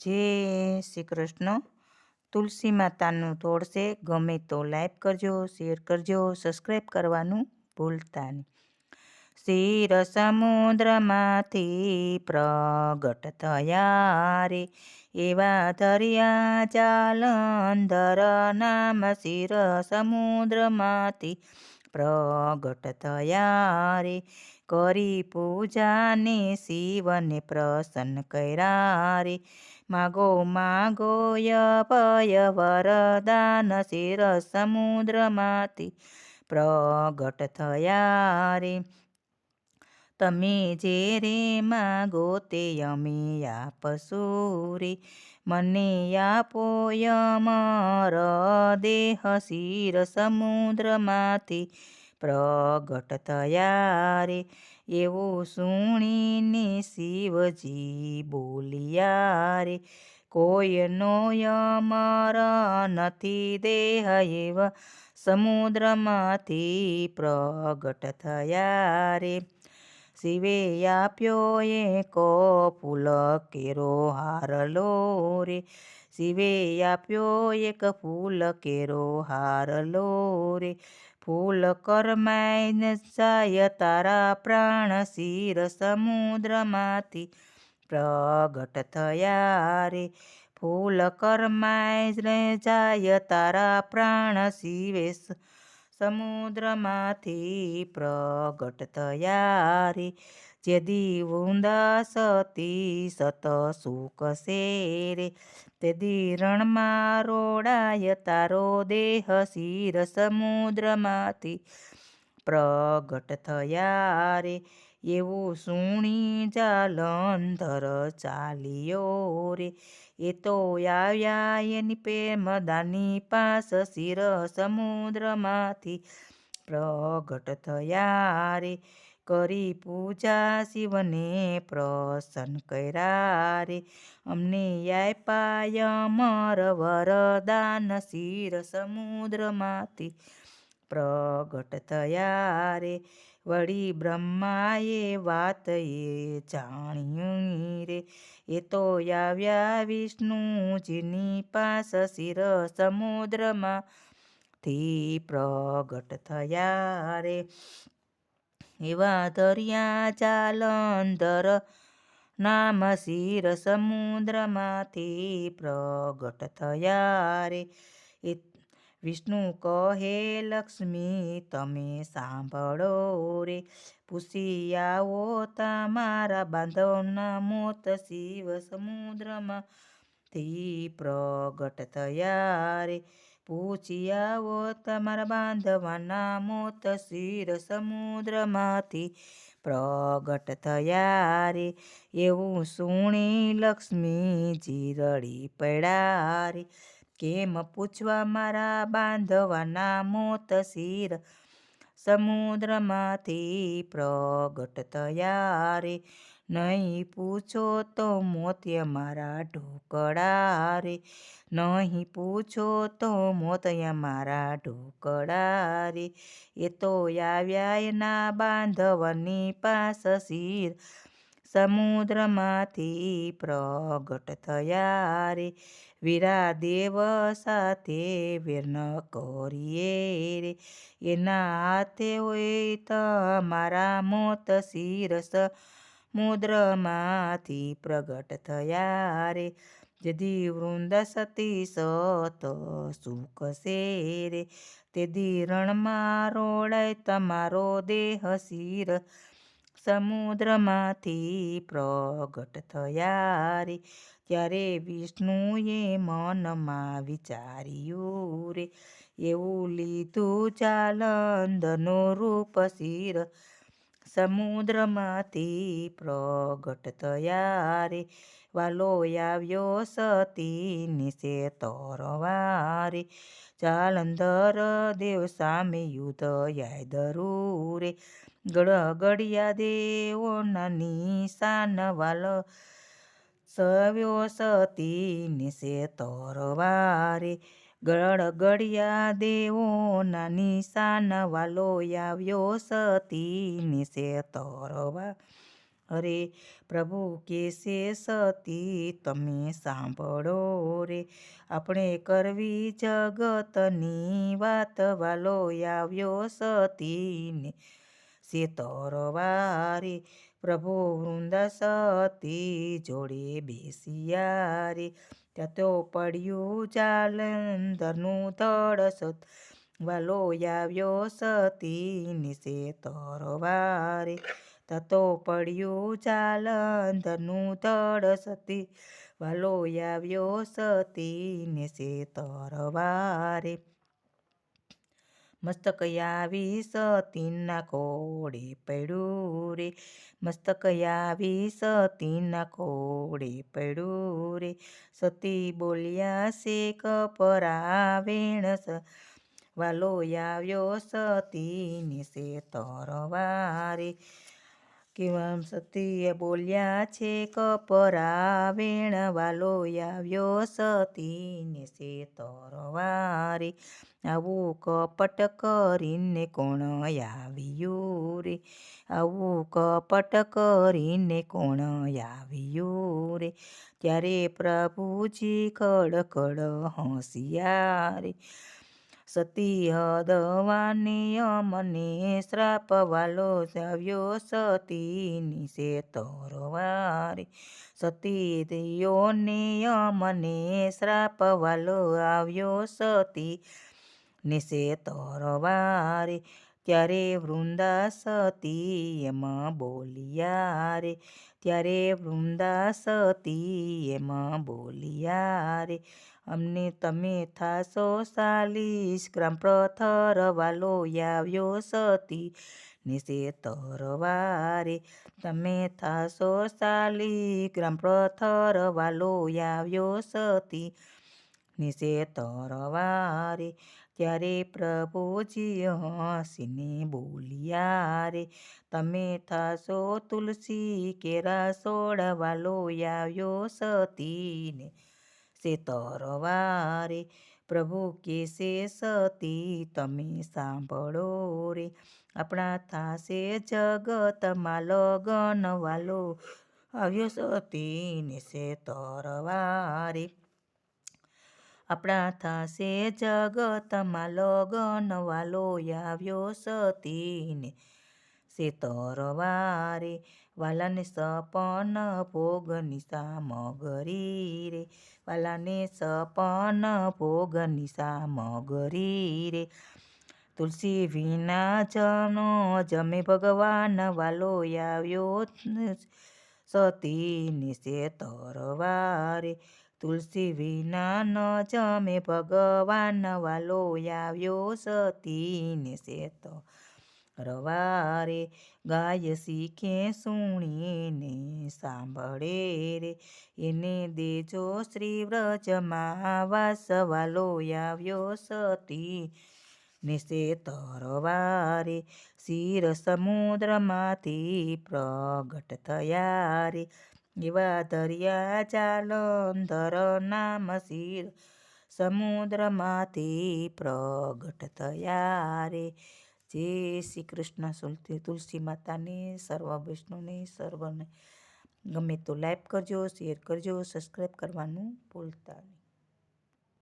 જય શ્રી કૃષ્ણ તુલસી માતાનું તોડશે. ગમે તો લાઈક કરજો, શેર કરજો સબસ્ક્રાઈબ કરવાનું ભૂલતા નહીં. શિર સમુદ્રમાંથી પ્રગટ થયા રે, એવા ધર્યા જાલંધર નામ શિર સમુદ્રમાંથી પ્રગટ થયા રે. કરી પૂજાને શિવને પ્રસન્ન કર્યા રે. માગો માગો યપય વરદાન શિર સમુદ્રમાંથી પ્રગટ થયા રે તમે જે રે માગો તે અમે આપશું રે મને આપો યમર દેહ શિર સમુદ્રમાંથી પ્રગટ થયા રે એવું સુણીને શિવજી બોલિયા રે, કોઈનો યમર નથી દેહ એવ સમુદ્રમાંથી પ્રગટ થયા રે. શિવે આપ્યો એક ફૂલ કેરો હારલો રે, શિવે આપ્યો એક ફૂલ કેરો હારલો રે ફૂલ કરમાઈને જાય તારા પ્રાણ શિર સમુદ્રમાંથી પ્રગટ થયા રે. ફૂલ કરમાઈને જાય તારા પ્રાણ શિવે સમુદ્રમાંથી પ્રગટ થયા રે. જે દીવુંદા સતી સત સુખ રે. તેદી રણમાં રોડાય, તારો દેહ શિર સમુદ્રમાંથી પ્રગટ થયા રે. એવું સુણી જાલંધર ચાલ્યો રે. એ તો આવ્યા એની પ્રેમદાની પાસ શિર સમુદ્રમાંથી. પ્રગટ થયા રે. કરી પૂજા શિવને પ્રસન્ન કર્યા રે. અમને આપ્યા મર વરદાન શિર સમુદ્રમાંથી. પ્રગટ થયા રે. વળી બ્રહ્માએ વાત એ જાણ્યું રે. એ તો આવ્યા વિષ્ણુજીની પાસ શિર સમુદ્રમાંથી પ્રગટ થયા રે. એવા દરિયા જાલંધર નામ શિર સમુદ્રમાંથી પ્રગટ થયા રે. વિષ્ણુ કહે, લક્ષ્મી, તમે સાંભળો રે. પૂછી આવો તમારા બાંધવના મોત શિવ સમુદ્રમાંથી પ્રગટ થયા રે. પૂછી આવો તમારા બાંધવાના મોત શિર સમુદ્રમાંથી પ્રગટ થયા રે. એવું સુણી લક્ષ્મીજી રડી પડ્યા રે. કેમ પૂછવા મારા બાંધવાના મોત શિર? સમુદ્રમાંથી પ્રગટ થયા રે. નહીં પૂછો તો મોત્ય મારા ઢોકળા રે. નહીં પૂછો તો મોતયા મારા ઢોકળા રે. એ તો આવ્યા એના બાંધવની પાસ શિર. સમુદ્રમાંથી પ્રગટ થયા રે વીરા દેવ સાથે વેર્ન કરીએ રે એના હાથે હોય તમારા મોત શિર સમુદ્રમાંથી પ્રગટ થયા રે જેદી વૃંદ સતી સત સુખ રે તેદી રણમાં રોડાય તમારો દેહ શિર સમુદ્રમાંથી પ્રગટ થયા રે ત્યારે વિષ્ણુએ મનમાં વિચાર્યું રે, એવું લીધું ચાલંદનો રૂપ શિર સમુદ્રમાંથી પ્રગટ થયા રે વાલો આવ્યો સતી નિશે તરવારે ચાલંદર દેવ સામે યુદ્ધ યાદ રે ગળગડિયા દેવોના નિશાન વાલ સવ્યો સતી નિશે તરવારે. ગળગડિયા દેવોના નિશાન વાલો આવ્યો સતી નિશે તરવા. અરે પ્રભુ કેસે સતી, તમે સાંભળો રે. આપણે કરવી જગતની વાત વાલો આવ્યો સતીને સે તરવારે પ્રભુ વૃંદા સતી જોડે બેસિયા રે ત્યાં તો પડ્યું જાલંધરનું ધડ વાલો આવ્યો સતીને સે તરવારે ત્યાં તો પડ્યું જાલંધરનું ધડ સતી, વાલો આવ્યો સતીને સે તરવારે મસ્તક આવી સતીના કોડે પડ્યું રે. મસ્તક આવી સતીના કોડે પડ્યું રે. સતી બોલ્યા છે કપરાવેણ વાલો આવ્યો, સતીની સે તરવારે કેવા સતીએ બોલ્યા છે, કપરાવેણ વાલો આવ્યો સતીને સે તરવારે આવું કપટ કરીને કોણ આવ્યું રે? આવું કપટ કરીને કોણ આવ્યું રે? ત્યારે પ્રભુજી ખડખડ હસિયા રે. સતી હદવાને અમને શ્રાપ વાલો આવ્યો સતીની સે તરવારી સતી દિયોને અમને શ્રાપ વાલો આવ્યો સતી નિશે તરવારે ત્યારે વૃંદા સતી એમાં બોલિયા રે ત્યારે વૃંદા સતી એમાં બોલિયા રે અમને તમે થાશો સાલીસ ક્રમ પથ્થર વાલો આવ્યો સતી નિશે તરવારે, તમે થાશો સાલી ક્રમ પથ્થર વાલો આવ્યો સતી નિશે તરવારે ત્યારે પ્રભુજી હસીને બોલિયા રે, તમે થશો તુલસી કેરા સોડવાલો આવ્યો સતીને સે તરવારે પ્રભુ કેસે સતી, તમે સાંભળો રે, આપણા થાશે જગતમાં લગન વાલો આવ્યો સતીને સે તરવારે આપણા થાશે જગતમાં લગન વાલો આવ્યો સતીને. સે તરવારે વાલાને સપન ભોગની સામગરી રે. વાલાને સપન ભોગની સામગરી રે. તુલસી વિના જનો જમે ભગવાન વાલો આવ્યો સતીને સે તરવારે તુલસી વિના ન જમે, ભગવાન વાલો આવ્યો સતીને સે રવારે ગાય શીખે સુણીને સાંભળે રે, એને દેજો શ્રી વ્રજમાં વાસ વાલો આવ્યો સતી નિશે તરવારે શિર સમુદ્રમાંથી પ્રગટ થયા રે એવા દરિયા જાલંધર નામ શિર સમુદ્રમાંથી પ્રગટ થયા રે જય શ્રી કૃષ્ણ. તુલસી માતાને, સર્વ વૈષ્ણવને સર્વને ગમે તો લાઈક કરજો, શેર કરજો, સબસ્ક્રાઈબ કરવાનું ભૂલતા નહીં.